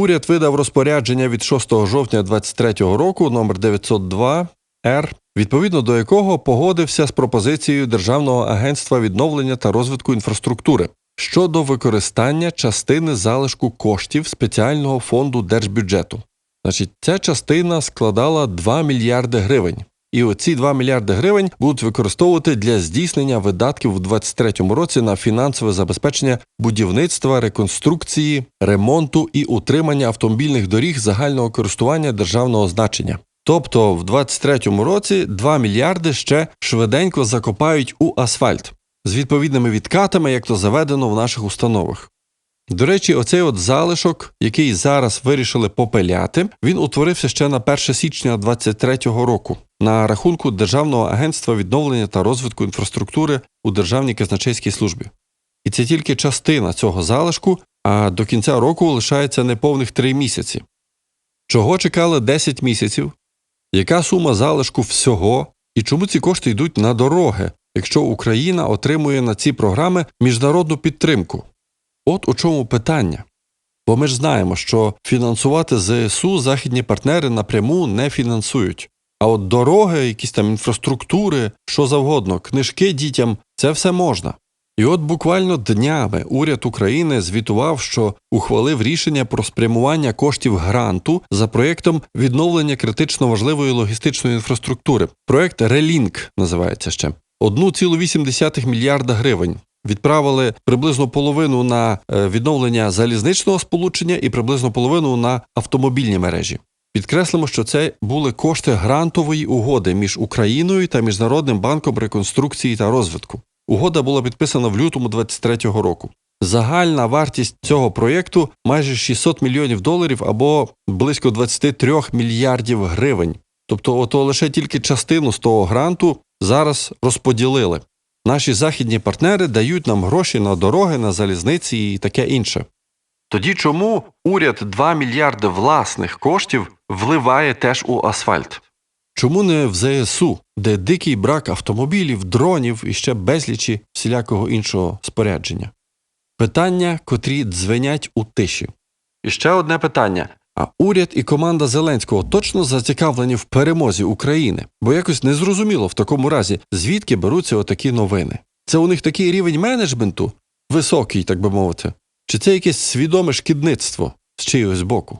Уряд видав розпорядження від 6 жовтня 2023 року номер 902 Р, відповідно до якого погодився з пропозицією Державного агентства відновлення та розвитку інфраструктури щодо використання частини залишку коштів спеціального фонду держбюджету. Значить, ця частина складала 2 мільярди гривень. І оці 2 мільярди гривень будуть використовувати для здійснення видатків у 2023 році на фінансове забезпечення будівництва, реконструкції, ремонту і утримання автомобільних доріг загального користування державного значення. Тобто в 2023 році 2 мільярди ще швиденько закопають у асфальт з відповідними відкатами, як то заведено в наших установах. До речі, оцей от залишок, який зараз вирішили попиляти, він утворився ще на 1 січня 2023 року на рахунку Державного агентства відновлення та розвитку інфраструктури у Державній казначейській службі. І це тільки частина цього залишку, а до кінця року лишається неповних 3 місяці. Чого чекали 10 місяців? Яка сума залишку всього? І чому ці кошти йдуть на дороги, якщо Україна отримує на ці програми міжнародну підтримку? От у чому питання. Бо ми ж знаємо, що фінансувати ЗСУ західні партнери напряму не фінансують. А от дороги, якісь там інфраструктури, що завгодно, книжки дітям це все можна. І от буквально днями уряд України звітував, що ухвалив рішення про спрямування коштів гранту за проєктом відновлення критично важливої логістичної інфраструктури. Проєкт Релінк називається ще 1,8 мільярда гривень. Відправили приблизно половину на е, відновлення залізничного сполучення і приблизно половину на автомобільні мережі. Підкреслимо, що це були кошти грантової угоди між Україною та Міжнародним банком реконструкції та розвитку. Угода була підписана в лютому 2023 року. Загальна вартість цього проєкту майже 600 мільйонів доларів або близько 23 мільярдів гривень. Тобто, ото лише тільки частину з того гранту зараз розподілили. Наші західні партнери дають нам гроші на дороги, на залізниці і таке інше. Тоді чому уряд 2 мільярди власних коштів вливає теж у асфальт? Чому не в ЗСУ, де дикий брак автомобілів, дронів і ще безлічі всілякого іншого спорядження? Питання, котрі дзвенять у тиші. І ще одне питання. А уряд і команда Зеленського точно зацікавлені в перемозі України, бо якось незрозуміло в такому разі, звідки беруться отакі новини. Це у них такий рівень менеджменту високий, так би мовити, чи це якесь свідоме шкідництво з чиїгось боку.